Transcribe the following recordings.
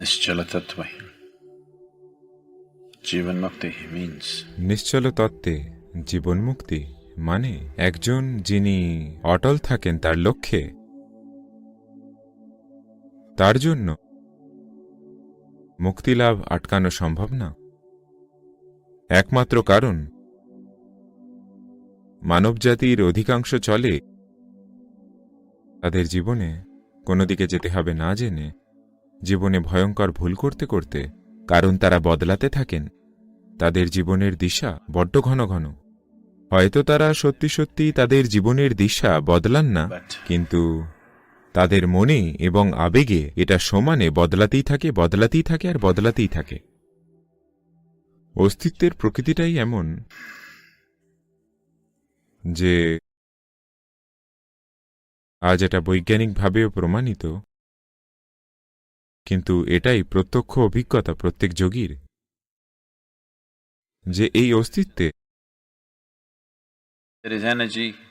निश्चल तत्व जीवन मुक्ति means নিশ্চল তত্ত্বে জীবনমুক্তি মানে একজন যিনি অটল থাকেন তার লক্ষ্যে তার জন্য মুক্তিলাভ আটকানো সম্ভব না একমাত্র কারণ মানবজাতির অধিকাংশ চলে তাদের জীবনে কোনো দিকে যেতে হবে না জেনে জীবনে ভয়ঙ্কর ভুল করতে করতে, কারণ তারা বদলাতে থাকেন। তাদের জীবনের দিশা বড্ড ঘন ঘন। হয়তো তারা সত্যি সত্যি তাদের জীবনের দিশা বদলান না, কিন্তু তাদের মনে এবং আবেগে এটা সমানে বদলাতেই থাকে বদলাতেই থাকে আর বদলাতেই থাকে। অস্তিত্বের প্রকৃতিটাই এমন যে আজ এটা বৈজ্ঞানিকভাবেও প্রমাণিত। কিন্তু এটাই প্রত্যক্ষ অভিজ্ঞতা প্রত্যেক যোগীর। যে এই অস্তিত্বে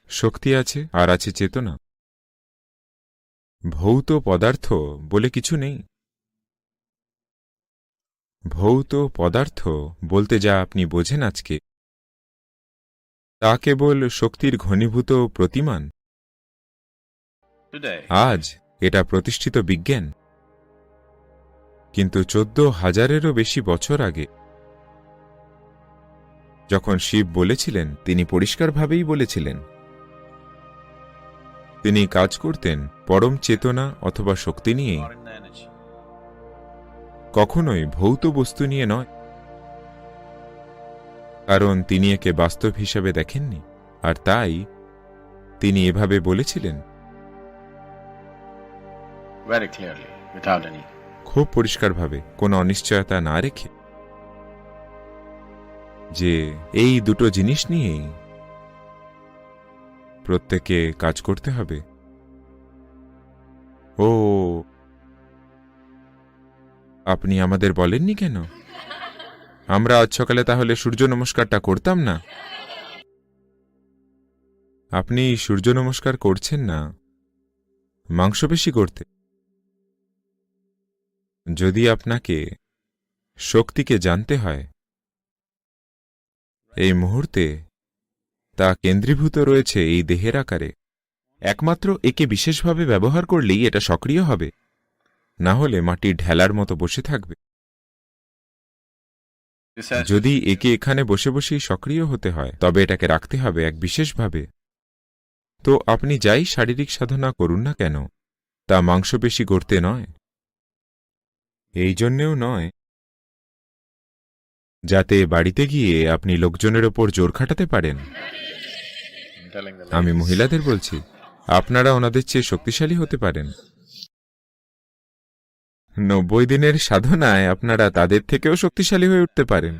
শক্তি আছে আর আছে চেতনা। ভৌত পদার্থ বলে কিছু নেই। ভৌত পদার্থ বলতে যা আপনি বোঝেন আজকে তা কেবল শক্তির ঘনীভূত প্রতিমান। আজ এটা প্রতিষ্ঠিত বিজ্ঞান। কিন্তু চোদ্দ হাজারেরও বেশি বছর আগে। যখন শিব বলেছিলেন, তিনি পরিষ্কারভাবেই বলেছিলেন। তিনি কাজ করতেন পরম চেতনা অথবা শক্তি energy কখনোই ভৌত বস্তু নিয়ে নয়। কারণ তিনি একে বাস্তব হিসাবে দেখেননি, আর তাই তিনি এভাবে বলেছিলেন। Very clearly, without any খুব পরিষ্কারভাবে কোনো অনিশ্চয়তা না রেখে যে এই দুটো জিনিস নিয়েই প্রত্যেকে কাজ করতে হবে। ও, আপনি আমাদের বলেননি কেন? আমরা আজ সকালে তাহলে সূর্য নমস্কারটা করতাম না? আপনি সূর্য নমস্কার করছেন না মাংসপেশি করতে। যদি আপনাকে শক্তিকে জানতে হয়, এই মুহূর্তে তা কেন্দ্রীভূত রয়েছে এই দেহের আকারে। একমাত্র একে বিশেষভাবে ব্যবহার করলেই এটা সক্রিয় হবে। না হলে মাটি ঢেলার মতো বসে থাকবে। যদি একে এখানে বসে বসেই সক্রিয় হতে হয়, তবে এটাকে রাখতে হবে এক বিশেষভাবে। তো আপনি যাই শারীরিক সাধনা করুন না কেন, তা মাংসপেশি করতে নয়। এই জন্যেও নয়। যাতে বাড়িতে গিয়ে আপনি লোকজনের ওপর জোর খাটাতে পারেন। আমি মহিলাদের বলছি, আপনারা ওনাদের চেয়ে শক্তিশালী হতে পারেন। নব্বই দিনের সাধনায় আপনারা তাদের থেকেও শক্তিশালী হয়ে উঠতে পারেন।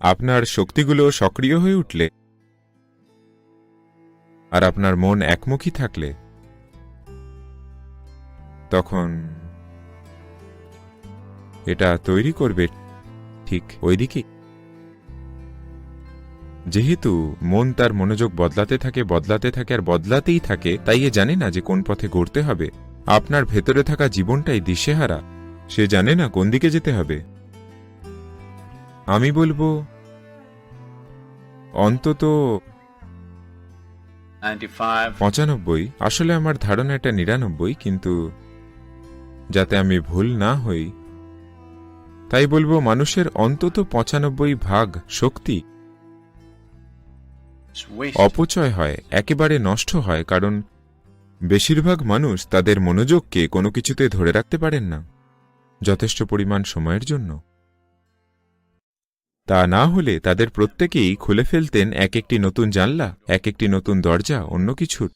আপনার শক্তিগুলো সক্রিয় হয়ে উঠলে আর আপনার মন একমুখী থাকলে তখন এটা তৈরি করবে ঠিক ওইদিকে। যেহেতু মন তার মনোযোগ বদলাতে থাকে বদলাতে থাকে আর বদলাতেই থাকে তাই এ জানে না যে কোন পথে গড়তে হবে। আপনার ভেতরে থাকা জীবনটাই দিশেহারা সে জানে না কোন দিকে যেতে হবে। আমি বলব অন্তত পঁচানব্বই আসলে আমার ধারণা এটা নিরানব্বই কিন্তু যাতে আমি ভুল না হই। তাই বলব, মানুষের অন্তত পঁচানব্বই ভাগ শক্তি অপচয় হয়, একেবারে নষ্ট হয়, কারণ বেশিরভাগ মানুষ তাদের মনোযোগকে কোনো কিছুতে ধরে রাখতে পারেন না, যথেষ্ট পরিমাণ সময়ের জন্য। তা না হলে তাদের প্রত্যেকেই খুলে ফেলতেন এক একটি নতুন জানলা, এক একটি নতুন দরজা, অন্য কিছুর।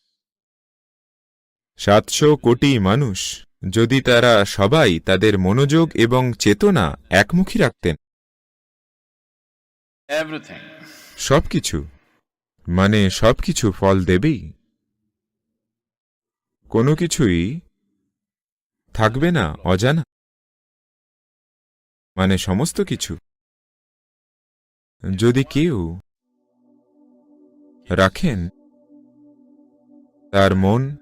সাতশো কোটি মানুষ যদি তারা সবাই তাদের মনোযোগ এবং চেতনা একমুখী রাখতেন। সবকিছু। মানে সবকিছু ফল দেবেই। কোনো কিছুই থাকবে না অজানা। মানে সমস্ত কিছু। যদি কেউ রাখেন তার মন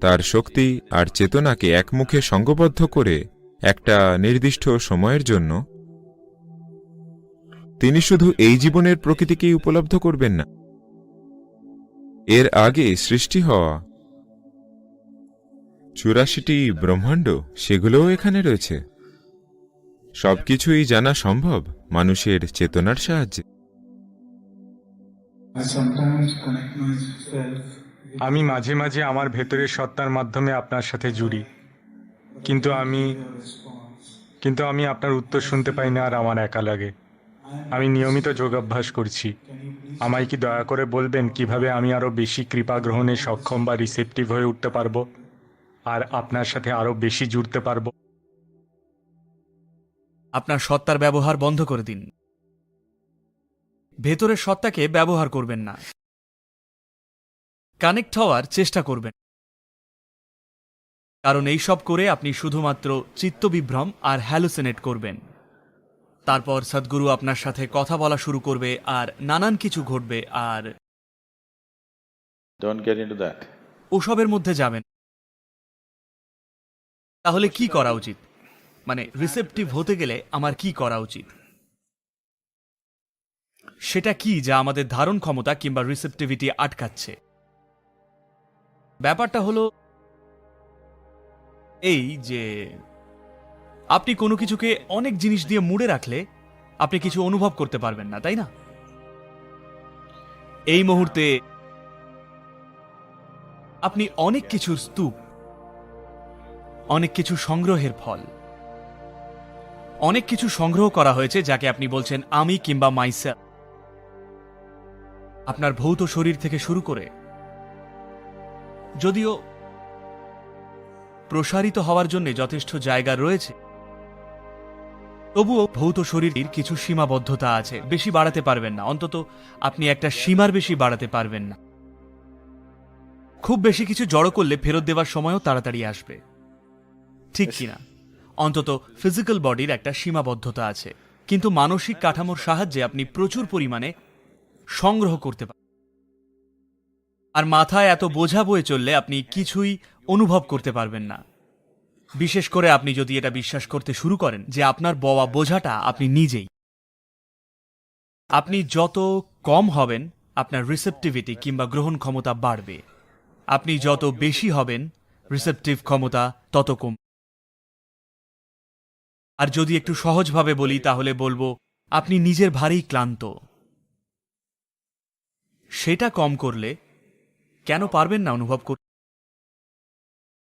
তার শক্তি আর চেতনাকে একমুখে সঙ্গবদ্ধ করে একটা নির্দিষ্ট সময়ের জন্য। তিনি শুধু এই জীবনের প্রকৃতিকেই উপলব্ধ করবেন না। এর আগে সৃষ্টি হওয়া চুরাশিটি ব্রহ্মাণ্ড সেগুলোও এখানে রয়েছে। সবকিছুই জানা সম্ভব মানুষের চেতনার সাহায্যে। I sometimes connect myself আমি মাঝে মাঝে আমার ভেতরের সত্তার মাধ্যমে আপনার সাথে জুড়ি। কিন্তু আমি কিন্তু আমি আপনার উত্তর শুনতে পাই না আর আমার একা লাগে। আমি নিয়মিত যোগাভ্যাস করছি। আমায় কি দয়া করে বলবেন কীভাবে আমি আরও বেশি কৃপা গ্রহণে সক্ষম বা রিসেপটিভ হয়ে উঠতে পারব? আর আপনার সাথে আরও বেশি জুড়তে পারব? আপনার সত্তার ব্যবহার বন্ধ করে দিন। ভেতরের সত্তাকে ব্যবহার করবেন না। কানেক্ট হওয়ার চেষ্টা করবেন। কারণ এই সব করে আপনি শুধুমাত্র চিত্তবিভ্রম আর হ্যালুসিনেট করবেন। তারপর সদ্গুরু আপনার সাথে কথা বলা শুরু করবে আর নানান কিছু ঘটবে আর ওসবের মধ্যে যাবেন। তাহলে কি করা উচিত? মানে রিসেপটিভ হতে গেলে আমার কি করা উচিত? সেটা কি যা আমাদের ধারণ ক্ষমতা কিংবা রিসেপটিভিটি আটকাচ্ছে? ব্যাপারটা হলো এই যে, আপনি কোনো কিছুকে অনেক জিনিস দিয়ে মুড়ে রাখলে আপনি কিছু অনুভব করতে পারবেন না, তাই না? এই মুহূর্তে আপনি অনেক কিছুর স্তূপ, অনেক কিছু সংগ্রহের ফল, অনেক কিছু সংগ্রহ করা হয়েছে যাকে আপনি বলছেন আমি কিংবা মাইসেল আপনার ভৌত শরীর থেকে শুরু করে যদিও প্রসারিত হওয়ার জন্য যথেষ্ট জায়গা রয়েছে তবুও ভৌত শরীরের কিছু সীমাবদ্ধতা আছে। বেশি বাড়াতে পারবেন না। অন্তত আপনি একটা সীমার বেশি বাড়াতে পারবেন না। খুব বেশি কিছু জড়ো করলে ফেরত দেওয়ার সময়ও তাড়াতাড়ি আসবে। ঠিক কিনা? অন্তত ফিজিক্যাল বডির একটা সীমাবদ্ধতা আছে। কিন্তু মানসিক কাঠামোর সাহায্যে আপনি প্রচুর পরিমাণে সংগ্রহ করতে পারেন আর মাথায় এত বোঝা বয়ে চললে আপনি কিছুই অনুভব করতে পারবেন না। বিশেষ করে আপনি যদি এটা বিশ্বাস করতে শুরু করেন যে আপনার বওয়া বোঝাটা আপনি নিজেই। আপনি যত কম হবেন, আপনার রিসেপটিভিটি কিংবা গ্রহণ ক্ষমতা বাড়বে। আপনি যত বেশি হবেন রিসেপটিভ ক্ষমতা তত কম। আর যদি একটু সহজভাবে বলি, তাহলে বলব, আপনি নিজের ভারেই ক্লান্ত। সেটা কম করলে কেন পারবেন না অনুভব করতে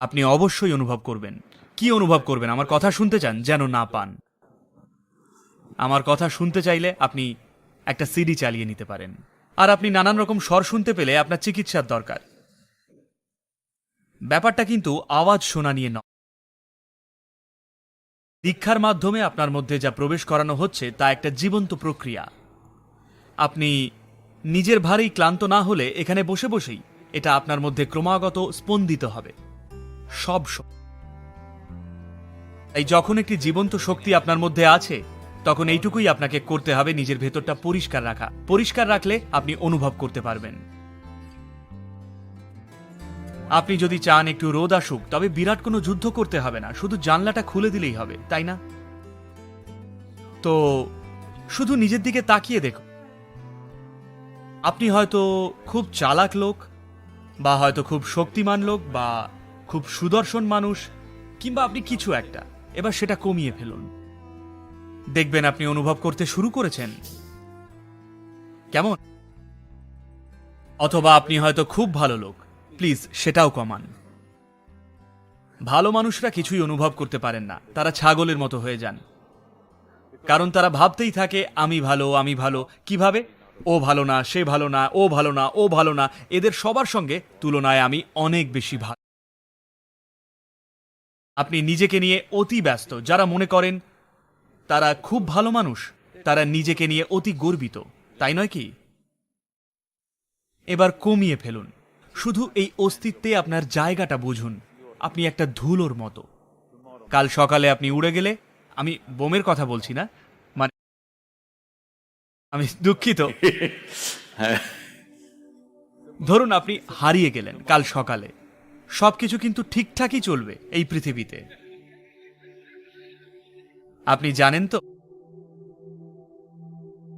আপনি অবশ্যই অনুভব করবেন। কি অনুভব করবেন? আমার কথা শুনতে চান, যেন না পান। আমার কথা শুনতে চাইলে আপনি একটা সিডি চালিয়ে নিতে পারেন। আর আপনি নানান রকম স্বর শুনতে পেলে আপনার চিকিৎসার দরকার। ব্যাপারটা কিন্তু আওয়াজ শোনা নিয়ে নয় দীক্ষার মাধ্যমে আপনার মধ্যে যা প্রবেশ করানো হচ্ছে, তা একটা জীবন্ত প্রক্রিয়া। আপনি নিজের ভারেই ক্লান্ত না হলে এখানে বসে বসেই এটা আপনার মধ্যে ক্রমাগত স্পন্দিত হবে। সব তাই যখন একটি জীবন্ত শক্তি আপনার মধ্যে আছে, তখন এইটুকুই আপনাকে করতে হবে নিজের ভেতরটা পরিষ্কার রাখা। পরিষ্কার রাখলে আপনি অনুভব করতে পারবেন। আপনি যদি চান একটু রোদ আসুক, তবে বিরাট কোনো যুদ্ধ করতে হবে না। শুধু জানলাটা খুলে দিলেই হবে, তাই না? তো শুধু নিজের দিকে তাকিয়ে দেখুন। আপনি হয়তো খুব চালাক লোক বা হয়তো খুব শক্তিমান লোক বা খুব সুদর্শন মানুষ, কিংবা আপনি কিছু একটা। এবার সেটা কমিয়ে ফেলুন। দেখবেন আপনি অনুভব করতে শুরু করেছেন। কেমন? অথবা আপনি হয়তো খুব ভালো লোক। প্লিজ, সেটাও কমান। ভালো মানুষরা কিছুই অনুভব করতে পারেন না। তারা ছাগলের মতো হয়ে যান। কারণ তারা ভাবতেই থাকে, আমি ভালো আমি ভালো। কীভাবে? ও ভালো না, সে ভালো না, ও ভালো না, ও ভালো না, এদের সবার সঙ্গে তুলনায় আমি অনেক বেশি ভালো আপনি নিজেকে নিয়ে অতি ব্যস্ত। যারা মনে করেন তারা খুব ভালো মানুষ, তারা নিজেকে নিয়ে অতি গর্বিত। তাই নয় কি? এবার কমিয়ে ফেলুন। শুধু এই অস্তিত্বে আপনার জায়গাটা বুঝুন। আপনি একটা ধুলোর মতো। কাল সকালে আপনি উড়ে গেলে, আমি বোমের কথা বলছি না আমি দুঃখিত। ধরুন আপনি হারিয়ে গেলেন কাল সকালে। সবকিছু কিন্তু ঠিকঠাকই চলবে এই পৃথিবীতে। আপনি জানেন তো?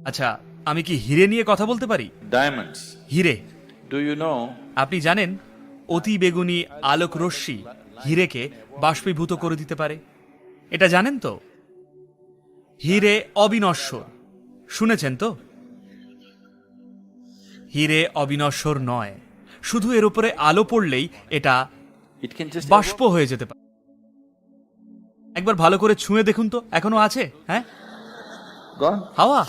আচ্ছা আমি কি হিরে নিয়ে কথা বলতে পারি? Diamonds. হিরে। Do you know? আপনি জানেন অতি বেগুনি আলোক রশ্মি হিরেকে বাষ্পীভূত করে দিতে পারে? এটা জানেন তো? হিরে অবিনশ্বর। শুনেছেন তো? হিরে অবিনশ্বর নয়। শুধু এর উপরে আলো পড়লেই এটা বাষ্প হয়ে যেতে পারে। একবার ভালো করে ছুঁয়ে দেখুন তো এখনও আছে হ্যাঁ? হাওয়া।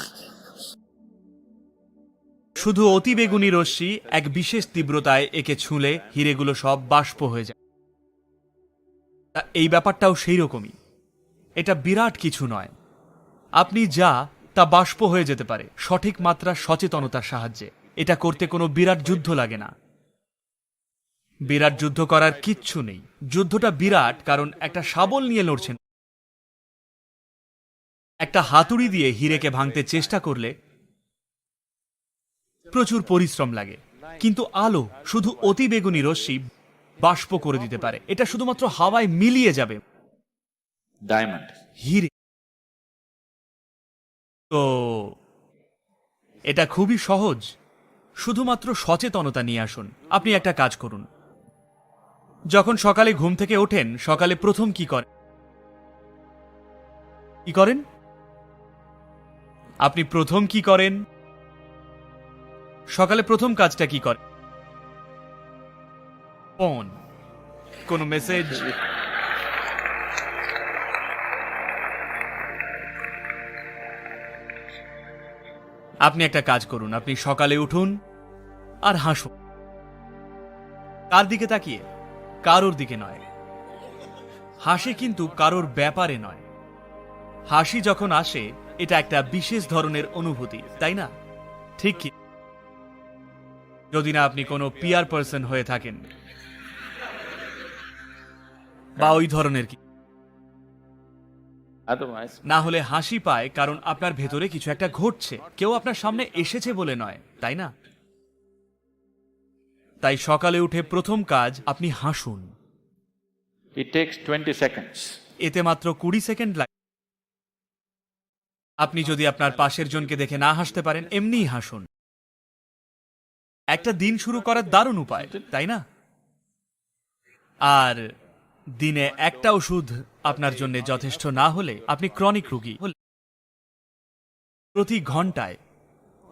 শুধু অতি বেগুনি রশ্মি এক বিশেষ তীব্রতায় একে ছুঁলে হিরেগুলো সব বাষ্প হয়ে যায়। এই ব্যাপারটাও সেই রকমই এটা বিরাট কিছু নয়। আপনি যা তা বাষ্প হয়ে যেতে পারে সঠিক মাত্রা সচেতনতার সাহায্যে। এটা করতে কোনো বিরাট যুদ্ধ লাগে না। বিরাট যুদ্ধ করার কিচ্ছু নেই। যুদ্ধটা বিরাট কারণ একটা শাবল নিয়ে লড়ছেন। একটা হাতুড়ি দিয়ে হিরেকে ভাঙতে চেষ্টা করলে প্রচুর পরিশ্রম লাগে। কিন্তু আলো শুধু অতি বেগুনি রশ্মি বাষ্প করে দিতে পারে। এটা শুধুমাত্র হাওয়ায় মিলিয়ে যাবে। ডায়মন্ড হিরে তো এটা খুবই সহজ। শুধুমাত্র সচেতনতা নিয়ে আসুন। আপনি একটা কাজ করুন। যখন সকালে ঘুম থেকে ওঠেন, সকালে প্রথম কি করেন? কি করেন? আপনি প্রথম কি করেন? সকালে প্রথম কাজটা কি করেন? ফোন। কোনো মেসেজ? আপনি একটা কাজ করুন, আপনি সকালে উঠুন আর হাসুন। কার দিকে তাকিয়ে? কারোর দিকে নয়। হাসি কিন্তু কারোর ব্যাপারে নয়। হাসি যখন আসে, এটা একটা বিশেষ ধরনের অনুভূতি, তাই না? ঠিক কি? যদি না আপনি কোনো পিয়ার পার্সন হয়ে থাকেন, বা ওই ধরনের কি? না হলে হাসি পায় কারণ আপনার ভেতরে কিছু একটা ঘটছে। কেউ আপনার সামনে এসেছে বলে নয় তাই না? তাই সকালে উঠে প্রথম কাজ আপনি হাসুন। It takes 20 seconds. এতে মাত্র কুড়ি সেকেন্ড লাগে আপনি যদি আপনার পাশের জনকে দেখে না হাসতে পারেন এমনিই হাসুন। একটা দিন শুরু করার দারুণ উপায় তাই না? আর দিনে একটা ওষুধ আপনার জন্য যথেষ্ট না হলে আপনি ক্রনিক রোগী প্রতি ঘন্টায়।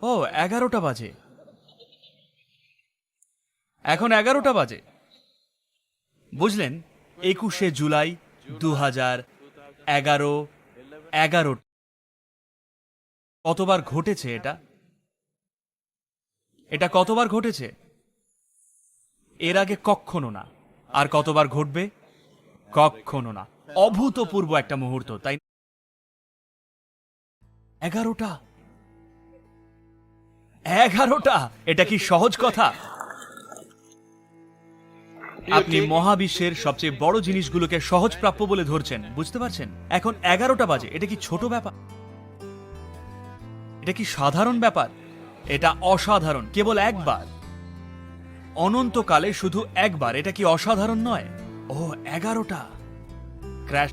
ও, এগারোটা বাজে। এখন এগারোটা বাজে। বুঝলেন? একুশে জুলাই দু হাজার এগারো এগারো। কতবার ঘটেছে এটা? এটা কতবার ঘটেছে? এর আগে কক্ষনো না। আর কতবার ঘটবে? কক্ষনো না। অভূতপূর্ব একটা মুহূর্ত, তাই এগারোটা। এগারোটা। এটা কি সহজ কথা? আপনি মহাবিশ্বের সবচেয়ে বড় জিনিসগুলোকে সহজ প্রাপ্য বলে ধরছেন, বুঝতে পারছেন? এখন এগারোটা বাজে, এটা কি ছোট ব্যাপার? এটা কি সাধারণ ব্যাপার? এটা অসাধারণ, কেবল একবার। অনন্তকালে শুধু একবার, এটা কি অসাধারণ নয়? ও এগারোটা। ক্র্যাশ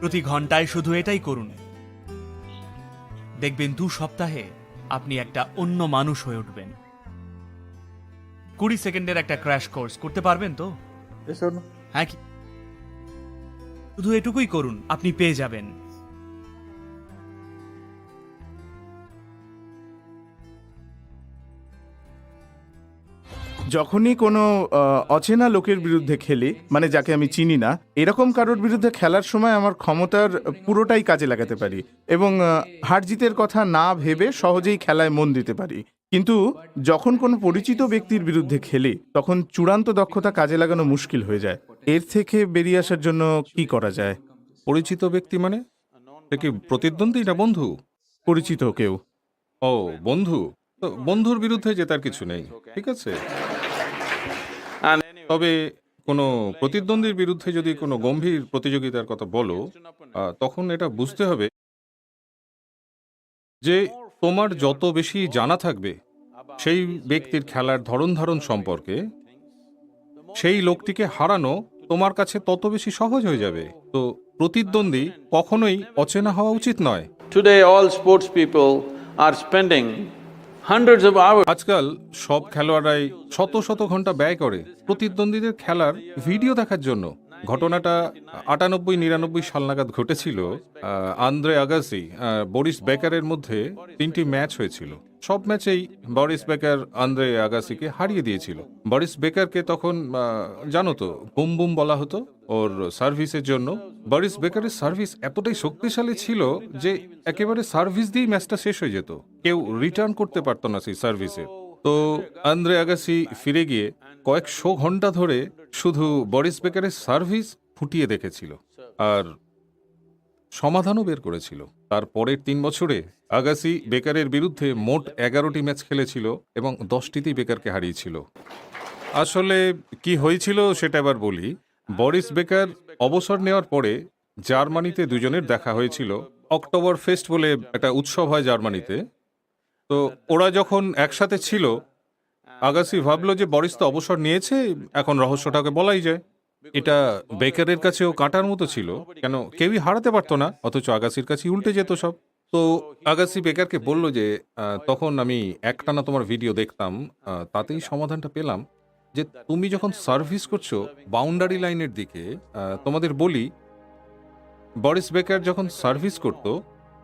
প্রতি ঘন্টায় শুধু এটাই করুন। দেখবেন দু সপ্তাহে আপনি একটা অন্য মানুষ হয়ে উঠবেন। কুড়ি সেকেন্ডের একটা ক্র্যাশ কোর্স করতে পারবেন তো? হ্যাঁ কি? শুধু এটুকুই করুন আপনি পেয়ে যাবেন। যখনই কোনো অচেনা লোকের বিরুদ্ধে খেলি মানে যাকে আমি চিনি না এরকম কারোর বিরুদ্ধে খেলার সময় আমার ক্ষমতার পুরোটাই কাজে লাগাতে পারি এবং হার জিতের কথা না ভেবে সহজেই খেলায় মন দিতে পারি। কিন্তু যখন কোনো পরিচিত ব্যক্তির বিরুদ্ধে খেলি তখন চূড়ান্ত দক্ষতা কাজে লাগানো মুশকিল হয়ে যায়। এর থেকে বেরিয়ে আসার জন্য কি করা যায়? পরিচিত ব্যক্তি মানে? সে কি প্রতিদ্বন্দ্বী না বন্ধু? পরিচিত কেউ। ও বন্ধু। তো বন্ধুর বিরুদ্ধে জেতার কিছু নেই ঠিক আছে? তবে কোনো প্রতিদ্বন্দ্বীর বিরুদ্ধে যদি কোনো গম্ভীর প্রতিযোগিতার কথা বলো তখন এটা বুঝতে হবে যে তোমার যত বেশি জানা থাকবে সেই ব্যক্তির খেলার ধরন ধারণ সম্পর্কে সেই লোকটিকে হারানো তোমার কাছে তত বেশি সহজ হয়ে যাবে। তো প্রতিদ্বন্দ্বী কখনোই অচেনা হওয়া উচিত নয়। Today, all sports people are spending আজকাল সব খেলোয়াড়াই শত শত ঘণ্টা ব্যয় করে প্রতিদ্বন্দ্বীদের খেলার ভিডিও দেখার জন্য। ঘটনাটা আটানব্বই নিরানব্বই সাল নাগাদ ঘটেছিল আন্দ্রে আগাসি বরিস বেকারের মধ্যে তিনটি ম্যাচ হয়েছিল। সব ম্যাচেই বরিস বেকার আন্দ্রে আগাসিকে হারিয়ে দিয়েছিল। বরিস বেকারকে তখন জানো তো, বুম বুম বলা হতো ওর সার্ভিসের জন্য। বরিস বেকারের সার্ভিস এতটাই শক্তিশালী ছিল যে একেবারে সার্ভিস দিয়েই ম্যাচটা শেষ হয়ে যেত। কেউ রিটার্ন করতে পারতো না সেই সার্ভিসে। তো আন্দ্রে আগাসি ফিরে গিয়ে কয়েকশো ঘণ্টা ধরে শুধু বরিস বেকারের সার্ভিস ফুটিয়ে দেখেছিল। আর সমাধানও বের করেছিল। তার পরের তিন বছরে আগাসি বেকারের বিরুদ্ধে মোট এগারোটি ম্যাচ খেলেছিল এবং দশটিতেই বেকারকে হারিয়েছিল। আসলে কি হয়েছিল সেটা এবার বলি। বরিস বেকার অবসর নেওয়ার পরে জার্মানিতে দুজনের দেখা হয়েছিল। অক্টোবর ফেস্ট বলে একটা উৎসব হয় জার্মানিতে। তো ওরা যখন একসাথে ছিল, আগাসি ভাবলো যে বরিস তো অবসর নিয়েছে, এখন রহস্যটাকে বলাই যায়। এটা বেকারের কাছেও কাটার মতো ছিল। কেন? কেউই হারাতে পারতো না অথচ আগাসির কাছে উল্টে যেত সব। তো আগাসি বেকারকে বলল যে তখন আমি একটানা তোমার ভিডিও দেখতাম তাতেই সমাধানটা পেলাম যে তুমি যখন সার্ভিস করছ বাউন্ডারি লাইনের দিকে তোমাদের বলি বরিস বেকার যখন সার্ভিস করত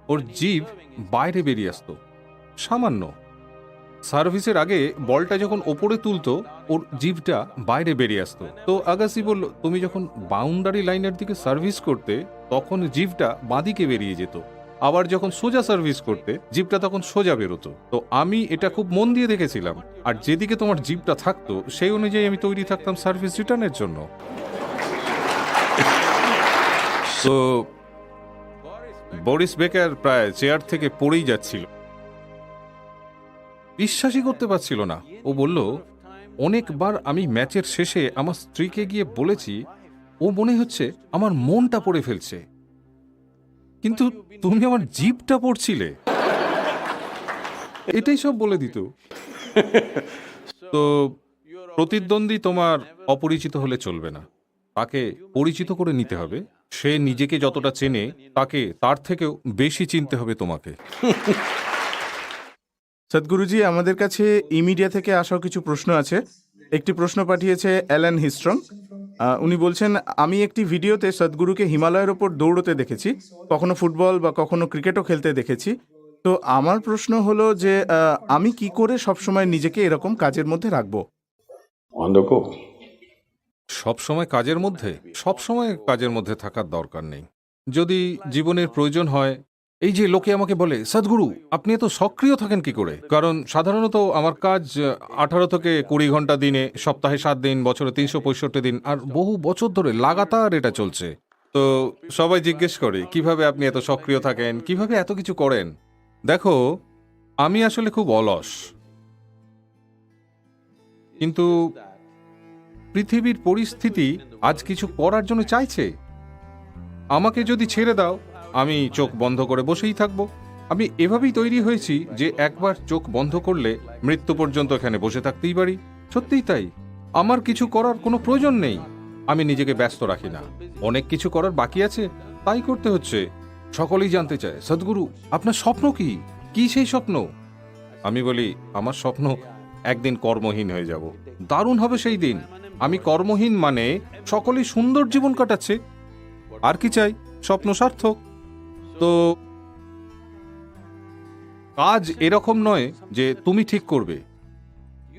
ওর জিভ বাইরে বেরিয়ে আসতো। সামান্য। সার্ভিসের আগে বলটা যখন ওপরে তুলতো, ওর জিভটা বাইরে বেরিয়ে আসতো। তো আগাসি বলল, তুমি যখন বাউন্ডারি লাইনের দিকে সার্ভিস করতে, তখন জিভটা বাঁদিকে বেরিয়ে যেত। আবার যখন সোজা সার্ভিস করতে, জিভটা তখন সোজা বেরোতো। তো আমি এটা খুব মন দিয়ে দেখেছিলাম। আর যেদিকে তোমার জিভটা থাকতো, সেই অনুযায়ী আমি তৈরি থাকতাম সার্ভিস রিটার্নের জন্য। তো বরিস বেকার প্রায় চেয়ার থেকে পড়েই যাচ্ছিল। বিশ্বাসই করতে পারছিল না। ও বলল, অনেকবার আমি ম্যাচের শেষে আমার স্ত্রীকে গিয়ে বলেছি, ও মনে হচ্ছে আমার মনটা পড়ে ফেলছে। কিন্তু তুমি আমার জিপটা পড়ছিলে। এটাই সব বলে দিত। তো প্রতিদ্বন্দ্বী তোমার অপরিচিত হলে চলবে না। তাকে পরিচিত করে নিতে হবে। সে নিজেকে যতটা চেনে, তাকে তার থেকেও বেশি চিনতে হবে তোমাকে। সদ্গুরুজি আমাদের কাছে ইমিডিয়া থেকে আসাও কিছু প্রশ্ন আছে। একটি প্রশ্ন পাঠিয়েছে অ্যালান হিস্ট্রং। উনি বলছেন আমি একটি ভিডিওতে সদ্গুরুকে হিমালয়ের ওপর দৌড়তে দেখেছি কখনো ফুটবল বা কখনো ক্রিকেটও খেলতে দেখেছি। তো আমার প্রশ্ন হলো যে আমি কি করে সবসময় নিজেকে এরকম কাজের মধ্যে রাখব? সব সময় কাজের মধ্যে? সব সময় কাজের মধ্যে থাকার দরকার নেই। যদি জীবনের প্রয়োজন হয় এই যে লোকে আমাকে বলে, সদ্গুরু, আপনি এত সক্রিয় থাকেন কি করে? কারণ সাধারণত আমার কাজ আঠারো থেকে কুড়ি ঘণ্টা দিনে, সপ্তাহে সাত দিন, বছরে তিনশো পঁয়ষট্টি দিন, আর বহু বছর ধরে লাগাতার এটা চলছে। তো সবাই জিজ্ঞেস করে, কীভাবে আপনি এত সক্রিয় থাকেন? কীভাবে এত কিছু করেন? দেখো, আমি আসলে খুব অলস। কিন্তু পৃথিবীর পরিস্থিতি আজ কিছু করার জন্য চাইছে। আমাকে যদি ছেড়ে দাও আমি চোখ বন্ধ করে বসেই থাকব। আমি এভাবেই তৈরি হয়েছি যে একবার চোখ বন্ধ করলে মৃত্যু পর্যন্ত এখানে বসে থাকতেই পারি। সত্যিই তাই। আমার কিছু করার কোনো প্রয়োজন নেই। আমি নিজেকে ব্যস্ত রাখি না। অনেক কিছু করার বাকি আছে। তাই করতে হচ্ছে। সকলেই জানতে চায়, সদ্গুরু, আপনার স্বপ্ন কি? কি সেই স্বপ্ন? আমি বলি, আমার স্বপ্ন একদিন কর্মহীন হয়ে যাব। দারুণ হবে সেই দিন। আমি কর্মহীন মানে সকলেই সুন্দর জীবন কাটাচ্ছে। আর কি চাই? স্বপ্ন সার্থক। তো কাজ এরকম নয় যে তুমি ঠিক করবে।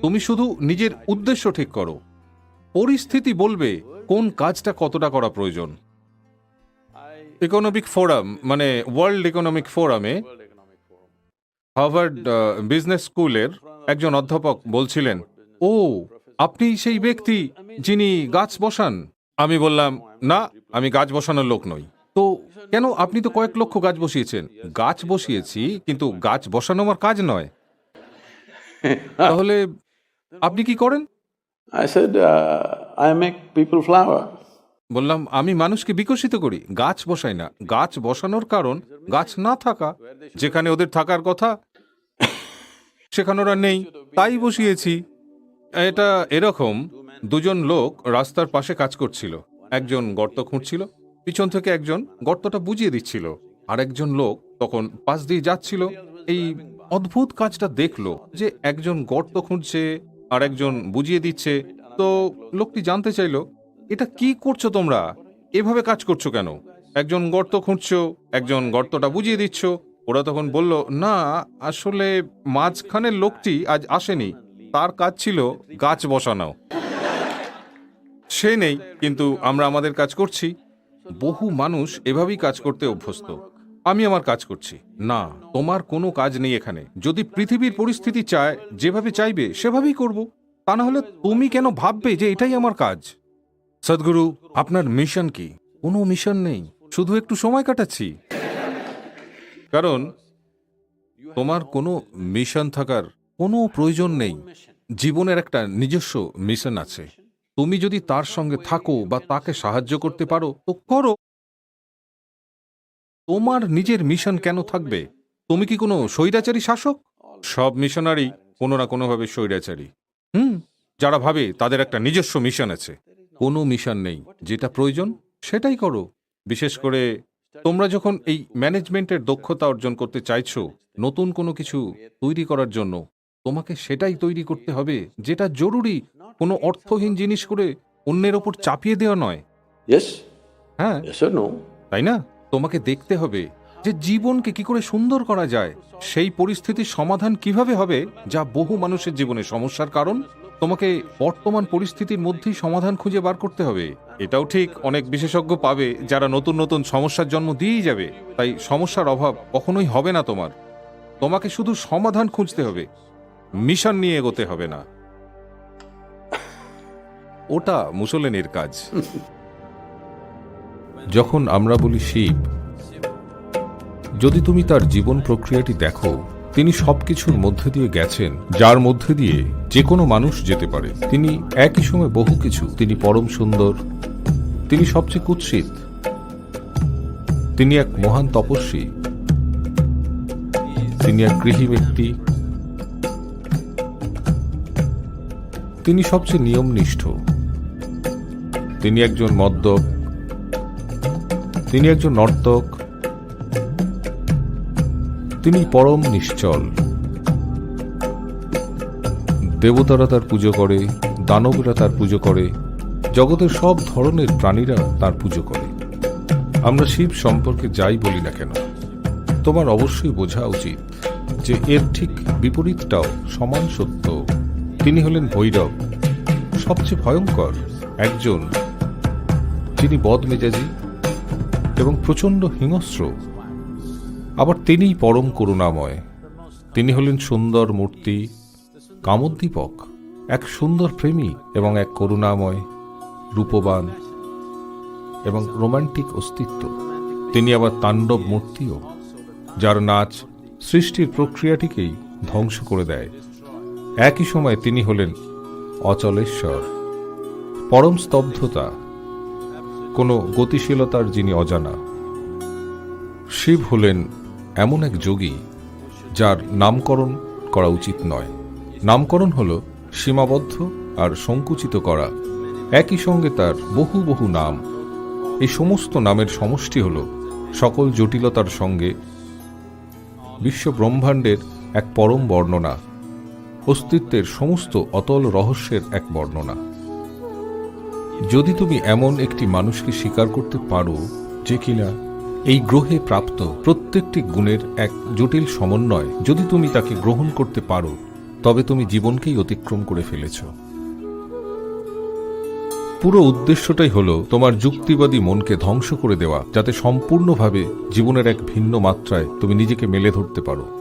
তুমি শুধু নিজের উদ্দেশ্য ঠিক করো। পরিস্থিতি বলবে কোন কাজটা কতটা করা প্রয়োজন। ইকোনমিক ফোরাম মানে ওয়ার্ল্ড ইকোনমিক ফোরামে হার্ভার্ড বিজনেস স্কুলের একজন অধ্যাপক বলছিলেন, ও, আপনি সেই ব্যক্তি যিনি গাছ বসান? আমি বললাম, না, আমি গাছ বসানোর লোক নই। তো কেন আপনি তো কয়েক লক্ষ গাছ বসিয়েছেন? গাছ বসিয়েছি কিন্তু গাছ বসানো আমার কাজ নয়। তাহলে আপনি কি করেন? Uh. বললাম আমি মানুষকে বিকশিত করি গাছ বসাই না। গাছ বসানোর কারণ গাছ না থাকা যেখানে ওদের থাকার কথা সেখানে ওরা নেই। তাই বসিয়েছি। এটা এরকম দুজন লোক রাস্তার পাশে কাজ করছিল। একজন গর্ত খুঁড়ছিল পিছন থেকে একজন গর্তটা বুঝিয়ে দিচ্ছিল। আর একজন লোক তখন পাশ দিয়ে যাচ্ছিল, এই অদ্ভুত কাজটা দেখল যে একজন গর্ত খুঁজছে আর একজন বুঝিয়ে দিচ্ছে। তো লোকটি জানতে চাইলো, এটা কি করছ তোমরা? এভাবে কাজ করছ কেন? একজন গর্ত খুঁড়ছো একজন গর্তটা বুঝিয়ে দিচ্ছ। ওরা তখন বলল, না, আসলে মাঝখানের লোকটি আজ আসেনি। তার কাজ ছিল গাছ বসানো। সে নেই, কিন্তু আমরা আমাদের কাজ করছি। বহু মানুষ এভাবেই কাজ করতে অভ্যস্ত। আমি আমার কাজ করছি। না, তোমার কোনো কাজ নেই এখানে। যদি পৃথিবীর পরিস্থিতি চায়, যেভাবে চাইবে, সেভাবেই করব। তা না হলে তুমি কেন ভাববে যে এটাই আমার কাজ? সদ্গুরু, আপনার মিশন কি? কোনো মিশন নেই। শুধু একটু সময় কাটাচ্ছি। কারণ, তোমার কোনো মিশন থাকার কোনো প্রয়োজন নেই। জীবনের একটা নিজস্ব মিশন আছে। তুমি যদি তার সঙ্গে থাকো বা তাকে সাহায্য করতে পারো তো করো। তোমার নিজের মিশন কেন থাকবে? তুমি কি কোনো স্বৈরাচারী শাসক? সব মিশনারি কোনো না কোনোভাবে স্বৈরাচারী। হুম। যারা ভাবে তাদের একটা নিজস্ব মিশন আছে। কোনো মিশন নেই। যেটা প্রয়োজন সেটাই করো। বিশেষ করে তোমরা যখন এই ম্যানেজমেন্টের দক্ষতা অর্জন করতে চাইছো নতুন কোনো কিছু তৈরি করার জন্য তোমাকে সেটাই তৈরি করতে হবে যেটা জরুরি কোনো অর্থহীন জিনিস করে অন্যের ওপর চাপিয়ে দেওয়া নয়? হ্যাঁ। তাই না? তোমাকে দেখতে হবে যে জীবনকে কি করে সুন্দর করা যায় সেই পরিস্থিতির সমাধান কীভাবে হবে যা বহু মানুষের জীবনে সমস্যার কারণ। তোমাকে বর্তমান পরিস্থিতির মধ্যেই সমাধান খুঁজে বার করতে হবে। এটাও ঠিক অনেক বিশেষজ্ঞ পাবে যারা নতুন নতুন সমস্যার জন্ম দিয়েই যাবে। তাই সমস্যার অভাব কখনোই হবে না তোমার। তোমাকে শুধু সমাধান খুঁজতে হবে। মিশন নিয়ে এগোতে হবে না। ওটা মুসলিনের কাজ। যখন আমরা বলি শিব, যদি তুমি তার জীবন প্রক্রিয়াটি দেখো, তিনি সবকিছুর মধ্যে দিয়ে গেছেন, যার মধ্যে দিয়ে যে কোনো মানুষ যেতে পারে। তিনি একই সময় বহু কিছু, তিনি পরম সুন্দর, তিনি সবচেয়ে কুৎসিত, তিনি এক মহান তপস্বী, তিনি এক গৃহী ব্যক্তি, তিনি সবচেয়ে নিয়মনিষ্ঠ। তিনি একজন মদ্যপ, তিনি একজন নর্তক, তিনি পরম নিশ্চল। দেবতারা তার পুজো করে, দানবরা তার পুজো করে, জগতের সব ধরনের প্রাণীরা তার পুজো করে। আমরা শিব সম্পর্কে যাই বলি না কেন, তোমার অবশ্যই বোঝা উচিত যে এর ঠিক বিপরীতটাও সমান সত্য। তিনি হলেন ভৈরব, সবচেয়ে ভয়ঙ্কর একজন যিনি বদমেজাজি এবং প্রচণ্ড হিংস্র, আবার তিনিই পরম করুণাময়। তিনি হলেন সুন্দর মূর্তি, কামোদ্দীপক, এক সুন্দর প্রেমী এবং এক করুণাময়, রূপবান এবং রোমান্টিক অস্তিত্ব। তিনি আবার তাণ্ডব মূর্তিও, যার নাচ সৃষ্টির প্রক্রিয়াটিকেই ধ্বংস করে দেয়। একই সময় তিনি হলেন অচলেশ্বর। পরম স্তব্ধতা কোনো গতিশীলতার যিনি অজানা। শিব হলেন এমন এক যোগী, যার নামকরণ করা উচিত নয়। নামকরণ হল সীমাবদ্ধ আর সংকুচিত করা। একই সঙ্গে তার বহু বহু নাম। এই সমস্ত নামের সমষ্টি হল সকল জটিলতার সঙ্গে বিশ্ব ব্রহ্মাণ্ডের এক পরম বর্ণনা, অস্তিত্বের সমস্ত অতল রহস্যের এক বর্ণনা। যদি তুমি এমন একটি মানুষকে স্বীকার করতে পারো যে কিনা এই গ্রহে প্রাপ্ত প্রত্যেকটি গুণের এক জটিল সমন্বয়, যদি তুমি তাকে গ্রহণ করতে পারো, তবে তুমি জীবনকেই অতিক্রম করে ফেলেছ। পুরো উদ্দেশ্যটাই হলো তোমার যুক্তিবাদী মনকে ধ্বংস করে দেওয়া, যাতে সম্পূর্ণভাবে জীবনের এক ভিন্ন মাত্রায় তুমি নিজেকে মেলে ধরতে পারো।